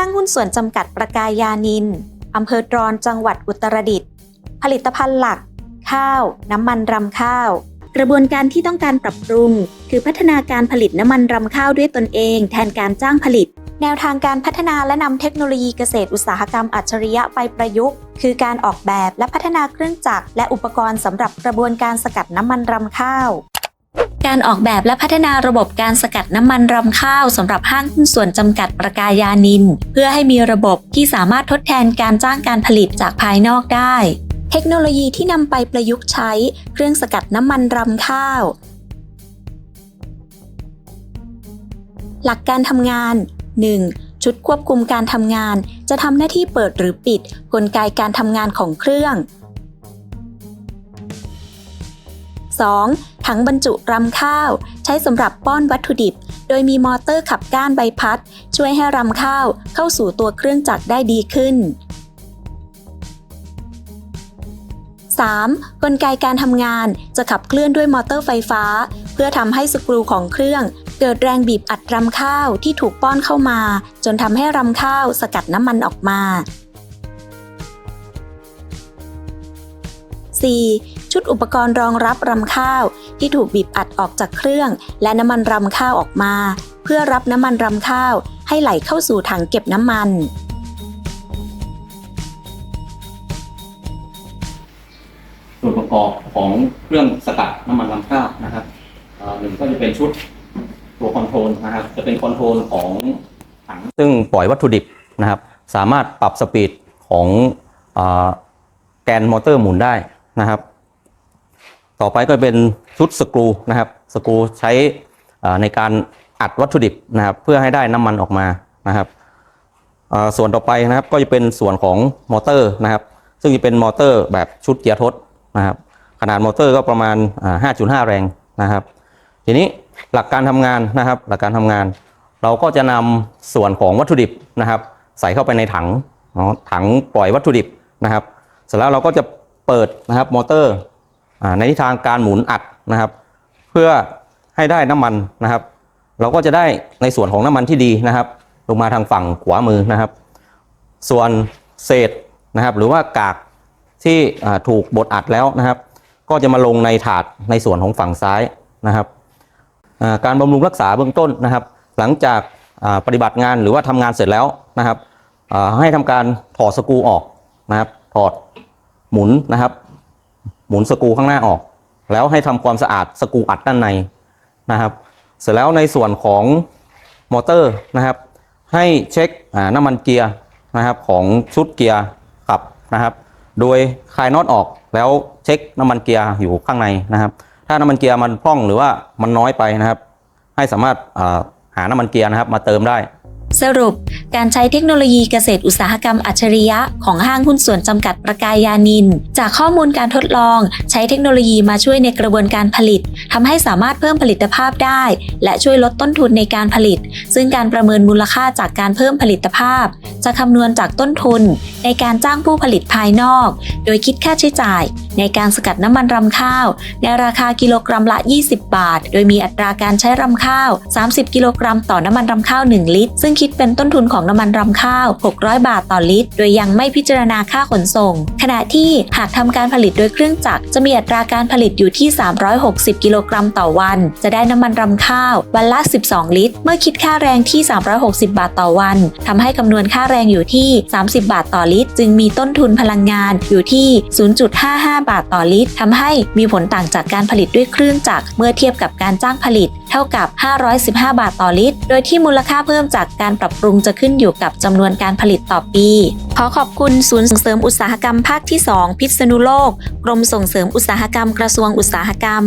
ห้างหุ้นส่วนจำกัดประกายยานินอำเภอตรอนจังหวัดอุตรดิตถ์ผลิตภัณฑ์หลัก ข้าว น้ำมันรำข้าว กระบวนการที่ต้องการปรับปรุง คือพัฒนาการผลิตน้ำมันรำข้าวด้วยตนเอง แทนการจ้างผลิต แนวทางการพัฒนาและนำเทคโนโลยีเกษตรอุตสาหกรรมอัจฉริยะไปประยุกต์ คือการออกแบบและพัฒนาเครื่องจักรและอุปกรณ์สำหรับกระบวนการสกัดน้ำมันรำข้าว การออกแบบและพัฒนาระบบการสกัดน้ำมันรำข้าวสำหรับห้างหุ้นส่วนจำกัดประกายานิน เพื่อให้มีระบบที่สามารถทดแทนการจ้างการผลิตจากภายนอกได้ เทคโนโลยีที่นำไปประยุกต์ใช้ เครื่องสกัดน้ำมันรำข้าว หลักการทำงาน 1. ชุดควบคุมการทำงาน จะทำหน้าที่เปิดหรือปิด กลไกการทำงานของเครื่อง 2. ถังบรรจุรำข้าว ใช้สำหรับป้อนวัตถุดิบ โดยมีมอเตอร์ขับก้านใบพัด ช่วยให้รำข้าวเข้าสู่ตัวเครื่องจักรได้ดีขึ้น 3. กลไกการทำงานจะขับเคลื่อนด้วยมอเตอร์ไฟฟ้า เพื่อทำให้สกรูของเครื่อง เกิดแรงบีบอัดรำข้าวที่ถูกป้อนเข้ามา จนทำให้รำข้าวสกัดน้ำมันออกมา 4. ชุดอุปกรณ์รองรับรำข้าว ที่ถูกบีบอัดออกจากเครื่อง และน้ำมันรำข้าวออกมา เพื่อรับน้ำมันรำข้าว ให้ไหลเข้าสู่ถังเก็บน้ำมันส่วนประกอบของเครื่องสกัดน้ำมันรำข้าวนะครับหนึ่งก็จะเป็นชุดตัวคอนโทรลนะครับ จะเป็นคอนโทรลของถัง ซึ่งปล่อยวัตถุดิบนะครับ สามารถปรับสปีดของอแกนมอเตอร์หมุนได้ นะครับ ต่อไปก็เป็นชุดสกรูนะครับสกรูใช้ในการอัดวัตถุดิบนะครับ เพื่อให้ได้น้ำมันออกมานะครับส่วนต่อไปนะครับก็จะเป็นส่วนของมอเตอร์นะครับ ซึ่งจะเป็นมอเตอร์แบบชุดเกียร์ทดนะครับ ขนาดมอเตอร์ก็ประมาณอ่า5.5 แรงนะครับ ทีนี้หลักการทำงานนะครับ หลักการทำงาน เราก็จะนำส่วนของวัตถุดิบนะครับ ใส่เข้าไปในถังถังปล่อยวัตถุดิบนะครับ เสร็จแล้วเราก็จะ เปิดนะครับมอเตอร์ในทิศทางการหมุนอัดนะครับ เพื่อให้ได้น้ำมันนะครับ เราก็จะได้ในส่วนของน้ำมันที่ดีนะครับ ลงมาทางฝั่งขวามือนะครับ ส่วนเศษนะครับ หรือว่ากากที่ถูกบดอัดแล้วนะครับ ก็จะมาลงในถาดในส่วนของฝั่งซ้ายนะครับการบำรุงรักษาเบื้องต้นนะครับ หลังจากปฏิบัติงานหรือว่าทำงานเสร็จแล้วนะครับให้ทำการถอดสกรูออกนะครับถอด หมุนนะครับ หมุนสกูข้างหน้าออก แล้วให้ทำความสะอาดสกูอัดด้านในนะครับ เสร็จแล้วในส่วนของมอเตอร์นะครับ ให้เช็คน้ำมันเกียร์นะครับของชุดเกียร์ขับนะครับ โดยคลายน็อตออกแล้วเช็คน้ำมันเกียร์อยู่ข้างในนะครับ ถ้าน้ำมันเกียร์มันพร่องหรือว่ามันน้อยไปนะครับ ให้สามารถหาน้ำมันเกียร์นะครับ มาเติมได้ สรุป การใช้เทคโนโลยีเกษตรอุตสาหกรรมอัจฉริยะของห้างหุ้นส่วนจำกัดประกายยานิน จากข้อมูลการทดลอง ใช้เทคโนโลยีมาช่วยในกระบวนการผลิตทำให้สามารถเพิ่มผลิตภาพได้ และช่วยลดต้นทุนในการผลิต ซึ่งการประเมินมูลค่าจากการเพิ่มผลิตภาพ จะคำนวณจากต้นทุน ในการจ้างผู้ผลิตภายนอก โดยคิดค่าใช้จ่าย ในการสกัดน้ำมันรำข้าว ในราคากิโลกรัมละ 20 บาท โดยมีอัตราการใช้รำข้าว 30 กิโลกรัมต่อน้ำมันรำข้าว 1 ลิตร ซึ่งคิดเป็นต้นทุนของน้ำมันรำข้าว 600 บาทต่อลิตร โดยยังไม่พิจารณาค่าขนส่ง ขณะที่หากทำการผลิตโดยเครื่องจักรจะมีอัตราการผลิตอยู่ที่ 360 กิโลกรัมต่อวัน จะได้น้ำมันรำข้าววันละ 12 ลิตร เมื่อคิดค่าแรงที่ 360 บาทต่อวัน ทำให้คำนวณค่าแรงอยู่ที่ 30 บาทต่อลิตร จึงมีต้นทุนพลังงานอยู่ที่ 0.55บาทต่อลิตรทำให้มีผลต่างจากการผลิตด้วยเครื่องจักรเมื่อเทียบกับการจ้างผลิต เท่ากับ 515 บาทต่อลิตร โดยที่มูลค่าเพิ่มจากการปรับปรุงจะขึ้นอยู่กับจำนวนการผลิตต่อปี ขอขอบคุณศูนย์ส่งเสริมอุตสาหกรรมภาคที่ 2 พิษณุโลก กรมส่งเสริมอุตสาหกรรมกระทรวงอุตสาหกรรม